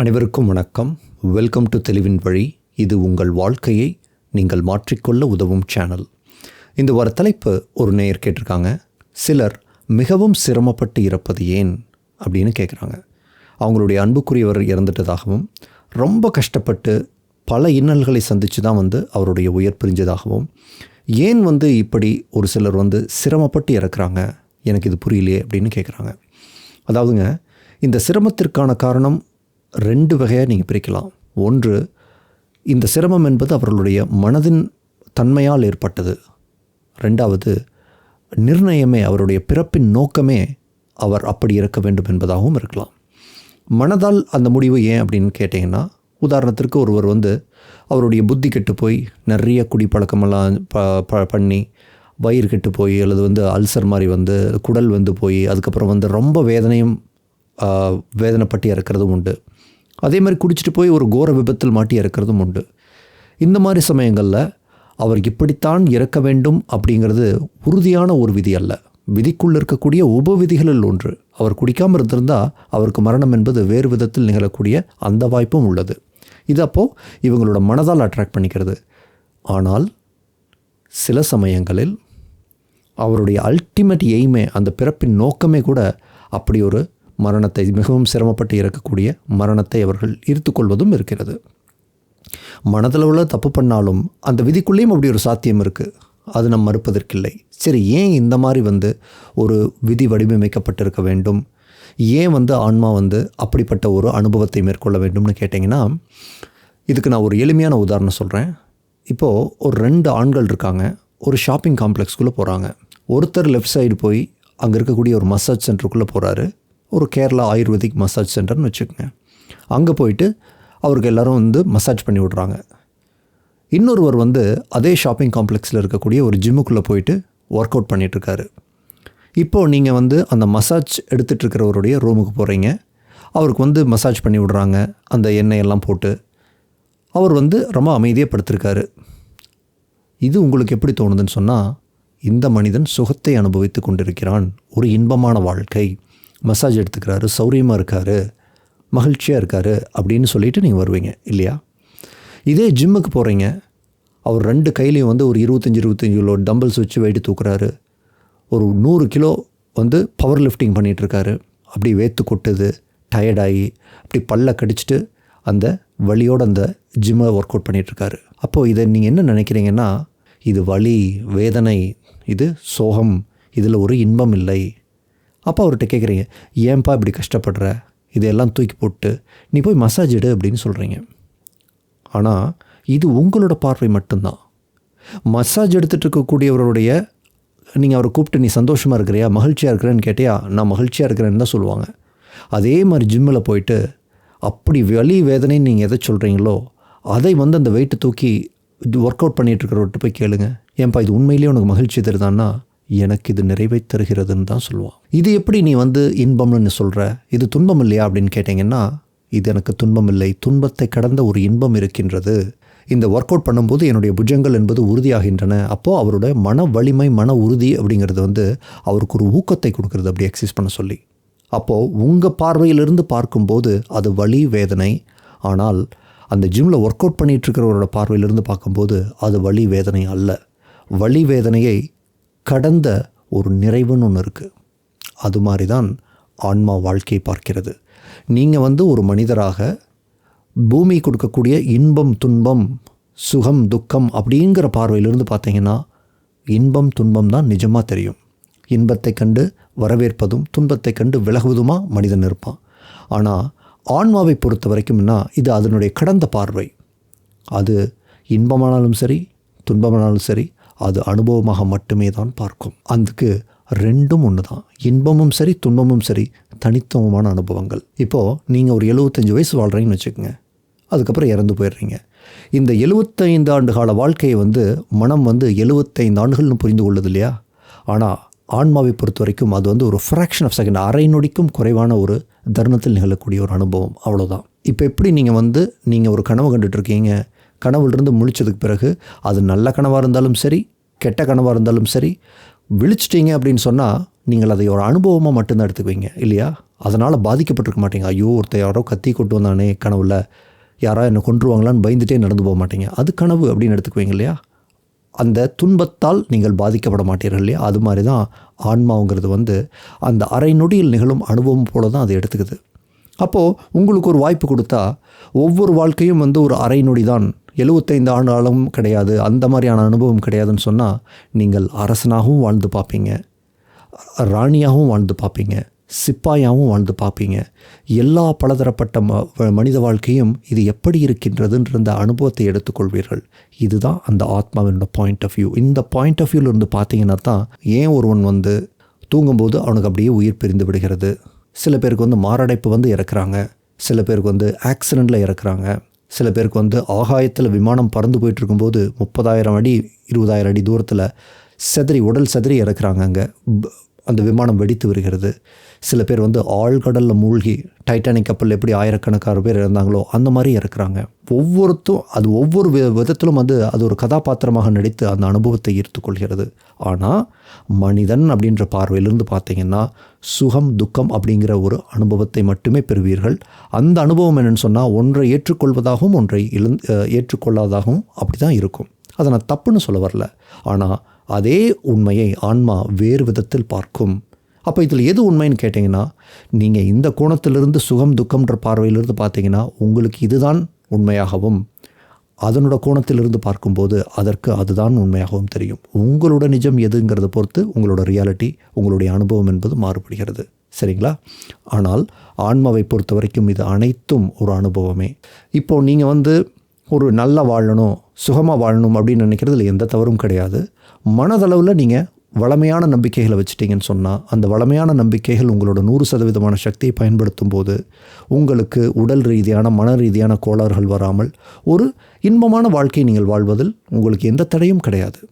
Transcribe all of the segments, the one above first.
அனைவருக்கும் வணக்கம். Welcome to தெளிவின் வழி இது உங்கள் வாழ்க்கையை நீங்கள் மாற்றிக்கொள்ள உதவும் சேனல் இந்த வார தலைப்பு ஒரு நேயர் கேட்டிருக்காங்க. சிலர் மிகவும் சிரமப்பட்டு இறப்பது ஏன் அப்படின்னு கேட்குறாங்க அவங்களுடைய அன்புக்குரியவர் இறந்துட்டதாகவும் ரொம்ப கஷ்டப்பட்டு பல இன்னல்களை சந்தித்து தான் வந்து அவருடைய உயர் பிரிஞ்சதாகவும் ஏன் வந்து இப்படி ஒரு சிலர் வந்து சிரமப்பட்டு இறக்குறாங்க? எனக்கு இது புரியலையே அப்படின்னு கேட்குறாங்க அதாவதுங்க இந்த சிரமத்திற்கான காரணம் ரெண்டு வகையாக நீங்கள் பிரிக்கலாம். ஒன்று இந்த சிரமம் என்பது அவர்களுடைய மனதின் தன்மையால் ஏற்பட்டது. ரெண்டாவது நிர்ணயமே அவருடைய பிறப்பின் நோக்கமே அவர் அப்படி இருக்க வேண்டும் என்பதாகவும் இருக்கலாம். மனதால் அந்த முடிவு ஏன் அப்படின்னு கேட்டிங்கன்னா உதாரணத்திற்கு ஒருவர் வந்து அவருடைய புத்தி கெட்டு போய் நிறைய குடிப்பழக்கமெல்லாம் ப ப பண்ணி வயிறு கெட்டு போய் அல்லது வந்து அல்சர் மாதிரி வந்து குடல் வந்து போய் அதுக்கப்புறம் வந்து ரொம்ப வேதனையும் வேதனைப்பட்டு இறக்கிறதும் உண்டு. அதே மாதிரி குடிச்சிட்டு போய் ஒரு கோர விபத்தில் மாட்டி இறக்கிறதும் உண்டு. இந்த மாதிரி சமயங்களில் அவர் இப்படித்தான் இறக்க வேண்டும் அப்படிங்கிறது உறுதியான ஒரு விதி அல்ல. விதிக்குள் இருக்கக்கூடிய உபவிதிகளில் ஒன்று. அவர் குடிக்காமல் இருந்திருந்தால் அவருக்கு மரணம் என்பது வேறு விதத்தில் நிகழக்கூடிய அந்த வாய்ப்பும் உள்ளது. இது அப்போது இவங்களோட மனதால் அட்ராக்ட் பண்ணிக்கிறது. ஆனால் சில சமயங்களில் அவருடைய அல்டிமேட் எய்மே அந்த பிறப்பின் நோக்கமே கூட அப்படி ஒரு மரணத்தை மிகவும் சிரமப்பட்டு இறக்கக்கூடிய மரணத்தை அவர்கள் ஈர்த்துக்கொள்வதும் இருக்கிறது. மனதளவில் தப்பு பண்ணாலும் அந்த விதிக்குள்ளேயும் அப்படி ஒரு சாத்தியம் இருக்குது அது நம் மறுப்பதற்கில்லை. சரி ஏன் இந்த மாதிரி வந்து ஒரு விதி வடிவமைக்கப்பட்டிருக்க வேண்டும்? ஏன் வந்து ஆன்மா வந்து அப்படிப்பட்ட ஒரு அனுபவத்தை மேற்கொள்ள வேண்டும்னு கேட்டிங்கன்னா இதுக்கு நான் ஒரு எளிமையான உதாரணம் சொல்கிறேன் இப்போது ஒரு ரெண்டு ஆண்கள் இருக்காங்க. ஒரு ஷாப்பிங் காம்ப்ளெக்ஸ்குள்ளே போகிறாங்க ஒருத்தர் லெஃப்ட் சைடு போய் அங்கே இருக்கக்கூடிய ஒரு மசாஜ் சென்டருக்குள்ளே போகிறாரு ஒரு கேரளா ஆயுர்வேதிக் மசாஜ் சென்டர்னு வச்சுக்கோங்க. அங்கே போயிட்டு அவருக்கு எல்லோரும் வந்து மசாஜ் பண்ணி விட்றாங்க. இன்னொருவர் வந்து அதே ஷாப்பிங் காம்ப்ளெக்ஸில் இருக்கக்கூடிய ஒரு ஜிம்முக்குள்ளே போயிட்டு ஒர்க் அவுட் பண்ணிகிட்ருக்காரு இப்போது நீங்கள் வந்து அந்த மசாஜ் எடுத்துகிட்டு இருக்கிறவருடைய ரூமுக்கு போகிறீங்க அவருக்கு வந்து மசாஜ் பண்ணி விடுறாங்க. அந்த எண்ணெய் எல்லாம் போட்டு அவர் வந்து ரொம்ப அமைதியாக படுத்திருக்காரு. இது உங்களுக்கு எப்படி தோணுதுன்னு சொன்னால் இந்த மனிதன் சுகத்தை அனுபவித்து கொண்டிருக்கிறான். ஒரு இன்பமான வாழ்க்கை. மசாஜ் எடுத்துக்கிறாரு சௌரியமாக இருக்காரு மகிழ்ச்சியாக இருக்காரு அப்படின்னு சொல்லிட்டு நீங்கள் வருவீங்க இல்லையா? இதே ஜிம்முக்கு போகிறீங்க அவர் ரெண்டு கையிலையும் வந்து ஒரு இருபத்தஞ்சி இருபத்தஞ்சி கிலோ டம்பிள்ஸ் வச்சு வெயிட்டு தூக்குறாரு. ஒரு நூறு கிலோ வந்து பவர் லிஃப்டிங் பண்ணிகிட்ருக்காரு அப்படி வேத்து கொட்டுது டயர்டாகி அப்படி பல்ல கடிச்சிட்டு அந்த வலியோட அந்த ஜிம்மை ஒர்க் அவுட் பண்ணிகிட்ருக்காரு அப்போது இதை நீங்கள் என்ன நினைக்கிறீங்கன்னா இது வலி வேதனை இது சோகம் இதில் ஒரு இன்பம் இல்லை. அப்போ அவர்கிட்ட கேட்குறீங்க ஏன்பா இப்படி கஷ்டப்படுற? இதையெல்லாம் தூக்கி போட்டு நீ போய் மசாஜ் எடு அப்படின்னு சொல்கிறீங்க ஆனால் இது உங்களோட பார்வை மட்டும்தான். மசாஜ் எடுத்துகிட்டு இருக்கக்கூடியவருடைய நீங்கள் அவரை கூப்பிட்டு நீ சந்தோஷமாக இருக்கிறியா? மகிழ்ச்சியாக இருக்கிறேன்னு கேட்டியா? நான் மகிழ்ச்சியாக இருக்கிறேன்னு தான் சொல்லுவாங்க. அதே மாதிரி ஜிம்மில் போயிட்டு அப்படி வலி வேதனைன்னு நீங்கள் எதை சொல்கிறீங்களோ அதை வந்து அந்த வெயிட்டை தூக்கி ஒர்க் அவுட் பண்ணிகிட்ருக்கிறவர்கிட்ட போய் கேளுங்க. ஏன்பா இது உண்மையிலேயே உனக்கு மகிழ்ச்சி தருதான்னா எனக்கு இது நிறைவை தருகிறதுன்னு தான் சொல்லுவான் இது எப்படி நீ வந்து இன்பம்னு சொல்கிற இது துன்பம் இல்லையா அப்படின்னு கேட்டிங்கன்னா இது எனக்கு துன்பம் இல்லை. துன்பத்தை கடந்த ஒரு இன்பம் இருக்கின்றது. இந்த ஒர்க் அவுட் பண்ணும்போது என்னுடைய புஜங்கள் என்பது உறுதியாகின்றன. அப்போது அவரோட மன வலிமை மன உறுதி அப்படிங்கிறது வந்து அவருக்கு ஒரு ஊக்கத்தை கொடுக்குறது அப்படி எக்ஸசைஸ் பண்ண சொல்லி. அப்போது உங்கள் பார்வையிலிருந்து பார்க்கும்போது அது வலி வேதனை. ஆனால் அந்த ஜிம்மில் ஒர்க் அவுட் பண்ணிகிட்ருக்கிறவரோட பார்வையிலிருந்து பார்க்கும்போது அது வலி வேதனை அல்ல. வலி வேதனையை கடந்த ஒரு நிறைவுன்னு ஒன்று இருக்குது அது மாதிரி தான் ஆன்மா வாழ்க்கையை பார்க்கிறது. நீங்கள் வந்து ஒரு மனிதராக பூமி கொடுக்கக்கூடிய இன்பம் துன்பம் சுகம் துக்கம் அப்படிங்கிற பார்வையிலிருந்து பார்த்தீங்கன்னா இன்பம் துன்பம் தான் நிஜமாக தெரியும். இன்பத்தை கண்டு வரவேற்பதும் துன்பத்தை கண்டு விலகுவதுமா மனிதன் இருப்பான். ஆனால் ஆன்மாவை பொறுத்த வரைக்கும்னா இது அதனுடைய கடந்த பார்வை. அது இன்பமானாலும் சரி துன்பமானாலும் சரி அது அனுபவமாக மட்டுமே தான் பார்க்கும். அதுக்கு ரெண்டும் ஒன்று தான் இன்பமும் சரி துன்பமும் சரி தனித்துவமான அனுபவங்கள். இப்போது நீங்கள் ஒரு எழுபத்தஞ்சு வயசு வாழ்கிறீங்கன்னு வச்சுக்கோங்க. அதுக்கப்புறம் இறந்து போயிடுறீங்க. இந்த எழுபத்தைந்து ஆண்டு கால வாழ்க்கையை வந்து மனம் வந்து எழுபத்தைந்து ஆண்டுகள்னு புரிந்து கொள்ளுது இல்லையா ஆனால் ஆன்மாவை பொறுத்த வரைக்கும் அது வந்து ஒரு ஃப்ராக்ஷன் ஆஃப் செகண்ட் அரை நொடிக்கும் குறைவான ஒரு தருணத்தில் நிகழக்கூடிய ஒரு அனுபவம். அவ்வளோதான் இப்போ எப்படி நீங்கள் வந்து நீங்கள் ஒரு கனவு கண்டுட்ருக்கீங்க கனவுலேருந்து முழிச்சதுக்கு பிறகு அது நல்ல கனவாக இருந்தாலும் சரி கெட்ட கனவாக இருந்தாலும் சரி விழிச்சிட்டீங்க அப்படின்னு சொன்னால் நீங்கள் அதை ஒரு அனுபவமாக மட்டும்தான் எடுத்துக்குவீங்க இல்லையா? அதனால் பாதிக்கப்பட்டிருக்க மாட்டீங்க. ஐயோ ஒருத்தர் யாரோ கத்தி கொண்டு வந்தானே கனவுல. யாரோ என்னை கொண்டுருவாங்களான்னு பயந்துட்டே நடந்து போக மாட்டீங்க. அது கனவு அப்படின்னு எடுத்துக்குவீங்க இல்லையா? அந்த துன்பத்தால் நீங்கள் பாதிக்கப்பட மாட்டீர்கள் இல்லையா? அது மாதிரி தான் ஆன்மாவுங்கிறது வந்து அந்த அரை நொடியில் நிகழும் அனுபவம் போல தான் அது எடுத்துக்குது. அப்போது உங்களுக்கு ஒரு வாய்ப்பு கொடுத்தா ஒவ்வொரு வாழ்க்கையும் வந்து ஒரு அரை நொடி தான் எழுபத்தைந்து ஆண்டு ஆளும் கிடையாது அந்த மாதிரியான அனுபவம் கிடையாதுன்னு சொன்னால் நீங்கள் அரசனாகவும் வாழ்ந்து பார்ப்பீங்க ராணியாகவும் வாழ்ந்து பார்ப்பீங்க சிப்பாயாகவும் வாழ்ந்து பார்ப்பீங்க. எல்லா பலதரப்பட்ட ம மனித வாழ்க்கையும் இது எப்படி இருக்கின்றதுன்ற அந்த அனுபவத்தை எடுத்துக்கொள்வீர்கள். இதுதான் அந்த ஆத்மாவினோட பாயிண்ட் ஆஃப் வியூ இந்த பாயிண்ட் ஆஃப் இருந்து பார்த்தீங்கன்னா தான் ஏன் ஒருவன் வந்து தூங்கும்போது அவனுக்கு அப்படியே உயிர் பிரிந்து விடுகிறது? சில பேருக்கு வந்து மாரடைப்பு வந்து இறக்குறாங்க சில பேருக்கு வந்து ஆக்சிடெண்ட்டில் இறக்குறாங்க சில பேருக்கு வந்து ஆகாயத்தில் விமானம் பறந்து போயிட்டு இருக்கும்போது முப்பதாயிரம் அடி இருபதாயிரம் அடி தூரத்தில் செதறி உடல் செதறி இறக்குறாங்க அங்கே. அந்த விமானம் வெடித்து வருகிறது சில பேர் வந்து ஆழ்கடலில் மூழ்கி டைட்டானிக் கப்பலில் எப்படி ஆயிரக்கணக்கான பேர் இறந்தாங்களோ அந்த மாதிரி இறக்குறாங்க. ஒவ்வொருத்தும் அது ஒவ்வொரு வி விதத்திலும் வந்து அது ஒரு கதாபாத்திரமாக நடித்து அந்த அனுபவத்தை ஈர்த்து கொள்கிறது. ஆனால் மனிதன் அப்படின்ற பார்வையிலிருந்து பார்த்தீங்கன்னா சுகம் துக்கம் அப்படிங்கிற ஒரு அனுபவத்தை மட்டுமே பெறுவீர்கள். அந்த அனுபவம் என்னென்னு சொன்னால் ஒன்றை ஏற்றுக்கொள்வதாகவும் ஒன்றை இழந் ஏற்றுக்கொள்ளாததாகவும் அப்படி தான் இருக்கும். அதை நான் தப்புன்னு சொல்ல வரல. ஆனால் அதே உண்மையை ஆன்மா வேறு விதத்தில் பார்க்கும். அப்போ இதில் எது உண்மைன்னு கேட்டிங்கன்னா நீங்கள் இந்த கோணத்திலிருந்து சுகம் துக்கம்ன்ற பார்வையிலிருந்து பார்த்தீங்கன்னா உங்களுக்கு இதுதான் உண்மையாகவும். அதனோட கோணத்திலிருந்து பார்க்கும்போது அதற்கு அதுதான் உண்மையாகவும் தெரியும். உங்களோட நிஜம் எதுங்கிறத பொறுத்து உங்களோட ரியாலிட்டி உங்களுடைய அனுபவம் என்பது மாறுபடுகிறது. சரிங்களா? ஆனால் ஆன்மாவை பொறுத்த வரைக்கும் இது அனைத்தும் ஒரு அனுபவமே. இப்போது நீங்கள் வந்து ஒரு நல்லா வாழணும் சுகமாக வாழணும் அப்படின்னு நினைக்கிறதுல எந்த தவறும் கிடையாது. மனதளவில் நீங்கள் வளமையான நம்பிக்கைகளை வச்சுட்டிங்கன்னு சொன்னால் அந்த வளமையான நம்பிக்கைகள் உங்களோட நூறு சதவீதமான சக்தியை பயன்படுத்தும் போது உங்களுக்கு உடல் ரீதியான மன ரீதியான கோளாறுகள் வராமல் ஒரு இன்பமான வாழ்க்கையை நீங்கள் வாழ்வதில் உங்களுக்கு எந்த தடையும் கிடையாது.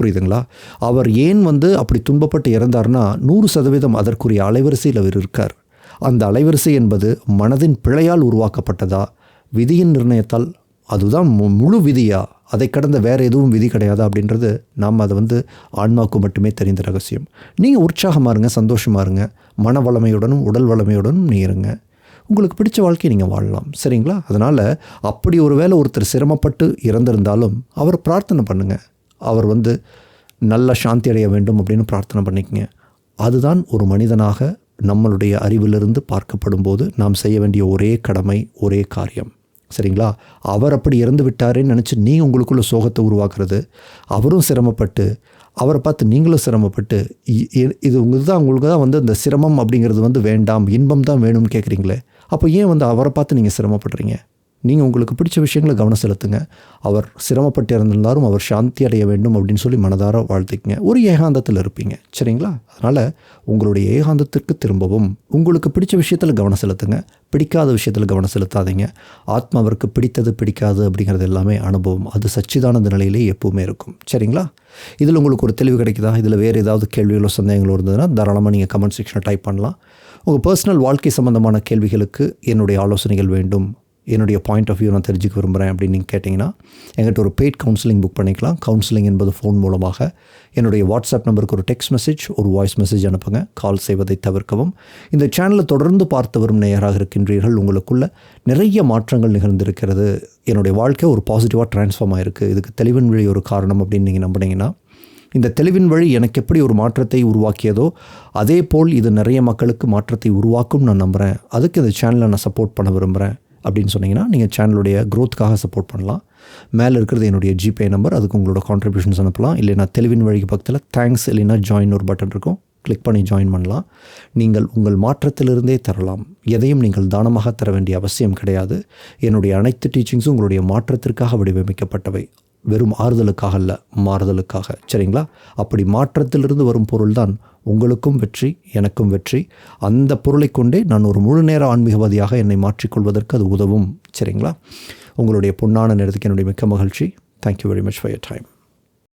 புரியுதுங்களா? அவர் ஏன் வந்து அப்படி துன்பப்பட்டு இறந்தார்னா நூறு சதவீதம் அதற்குரிய அலைவரிசையில் அவர் இருக்கார். அந்த அலைவரிசை என்பது மனதின் பிழையால் உருவாக்கப்பட்டதா? விதியின் நிர்ணயத்தால் அதுதான் முழு விதியா? அதை கடந்த வேறு எதுவும் விதி கிடையாது அப்படின்றது நாம் அதை வந்து ஆன்மாவுக்கு மட்டுமே தெரிந்த ரகசியம். நீங்கள் உற்சாகமாக இருங்க சந்தோஷமாக இருங்க மன வளமையுடனும் உடல் வளமையுடனும் நீ இருங்க உங்களுக்கு பிடிச்ச வாழ்க்கையை நீங்கள் வாழலாம் சரிங்களா? அதனால் அப்படி ஒரு வேளை ஒருத்தர் சிரமப்பட்டு இறந்திருந்தாலும் அவர் பிரார்த்தனை பண்ணுங்கள் அவர் வந்து நல்ல சாந்தி அடைய வேண்டும் அப்படின்னு பிரார்த்தனை பண்ணிக்கங்க. அதுதான் ஒரு மனிதனாக நம்மளுடைய அறிவிலிருந்து பார்க்கப்படும் போது நாம் செய்ய வேண்டிய ஒரே கடமை ஒரே காரியம். சரிங்களா? அவர் அப்படி இறந்து விட்டாரேன்னு நினச்சி நீ உங்களுக்குள்ள சோகத்தை உருவாக்குறது. அவரும் சிரமப்பட்டு அவரை பார்த்து நீங்களும் சிரமப்பட்டு இது உங்களுக்கு தான் உங்களுக்கு தான் வந்து இந்த சிரமம் அப்படிங்கிறது வந்து வேண்டாம் இன்பம் தான் வேணும்னு கேட்குறீங்களே அப்போ ஏன் வந்து அவரை பார்த்து நீங்கள் சிரமப்படுறீங்க? நீங்கள் உங்களுக்கு பிடிச்ச விஷயங்களை கவனம் செலுத்துங்க. அவர் சிரமப்பட்டு இருந்திருந்தாலும் அவர் சாந்தி அடைய வேண்டும் அப்படின்னு சொல்லி மனதார வாழ்த்துக்குங்க. ஒரு ஏகாந்தத்தில் இருப்பீங்க. சரிங்களா? அதனால் உங்களுடைய ஏகாந்தத்திற்கு திரும்பவும் உங்களுக்கு பிடிச்ச விஷயத்தில் கவனம் செலுத்துங்க. பிடிக்காத விஷயத்தில் கவனம் செலுத்தாதீங்க. ஆத்மாவிற்கு பிடித்தது பிடிக்காது அப்படிங்கிறது எல்லாமே அனுபவம். அது சச்சிதானந்த நிலையிலே எப்பவுமே இருக்கும். சரிங்களா? இதில் உங்களுக்கு ஒரு தெளிவு கிடைக்குதா? இதில் வேறு ஏதாவது கேள்விகளோ சந்தேகங்களோ இருந்ததுன்னா தாராளமாக நீங்கள் கமெண்ட் செக்ஷனில் டைப் பண்ணலாம். உங்கள் பர்சனல் வாழ்க்கை சம்மந்தமான கேள்விகளுக்கு என்னுடைய ஆலோசனைகள் வேண்டும். என்னுடைய பாயிண்ட் ஆஃப் வியூ நான் தெரிஞ்சுக்க விரும்புகிறேன் அப்படின்னு நீங்கள் கேட்டிங்கன்னா எங்கிட்ட ஒரு பெய்ட் கவுன்சிலிங் புக் பண்ணிக்கலாம். கவுன்சிலிங் என்பது ஃபோன் மூலமாக என்னுடைய வாட்ஸ்அப் நம்பருக்கு ஒரு டெக்ஸ்ட் மெசேஜ் ஒரு வாய்ஸ் மெசேஜ் அனுப்புங்க. கால் செய்வதை தவிர்க்கவும். இந்த சேனலை தொடர்ந்து பார்த்து வரும் நேயராக இருக்கின்றீர்கள். உங்களுக்குள்ள நிறைய மாற்றங்கள் நிகழ்ந்திருக்கிறது. என்னுடைய வாழ்க்கை ஒரு பாசிட்டிவாக ட்ரான்ஸ்ஃபார்ம் ஆகிருக்கு இதுக்கு தெளிவின் வழி ஒரு காரணம் அப்படின்னு நீங்கள் நம்பினீங்கன்னா இந்த தெளிவின் வழி எனக்கு எப்படி ஒரு மாற்றத்தை உருவாக்கியதோ அதே போல் இது நிறைய மக்களுக்கு மாற்றத்தை உருவாக்கும் நான் நம்புகிறேன் அதுக்கு இந்த சேனலை நான் சப்போர்ட் பண்ண விரும்புகிறேன் அப்படின்னு சொன்னீங்கன்னா நீங்கள் சேனலுடைய க்ரோத்துக்காக சப்போர்ட் பண்ணலாம். மேலே இருக்கிறது என்னுடைய ஜிபே நம்பர் அதுக்கு உங்களோட கான்ட்ரிபியூஷன்ஸ் அனுப்பலாம். இல்லைனா தெளிவின் வழிக்கு பக்கத்தில் தேங்க்ஸ் இல்லைனா ஜாயின் ஒரு பட்டன் இருக்கும். கிளிக் பண்ணி ஜாயின் பண்ணலாம். நீங்கள் உங்கள் மாற்றத்திலிருந்தே தரலாம். எதையும் நீங்கள் தானமாக தர வேண்டிய அவசியம் கிடையாது. என்னுடைய அனைத்து டீச்சிங்ஸும் உங்களுடைய மாற்றத்திற்காக வடிவமைக்கப்பட்டவை. வெறும் ஆறுதலுக்காக அல்ல மாறுதலுக்காக. சரிங்களா? அப்படி மாற்றத்திலிருந்து வரும் பொருள் தான் உங்களுக்கும் வெற்றி எனக்கும் வெற்றி. அந்த பொருளை கொண்டே நான் ஒரு முழு நேர ஆன்மீகவாதியாக என்னை மாற்றிக்கொள்வதற்கு அது உதவும். சரிங்களா? உங்களுடைய பொன்னான நேரத்துக்கு என்னுடைய மிக்க மகிழ்ச்சி. Thank you very much for your time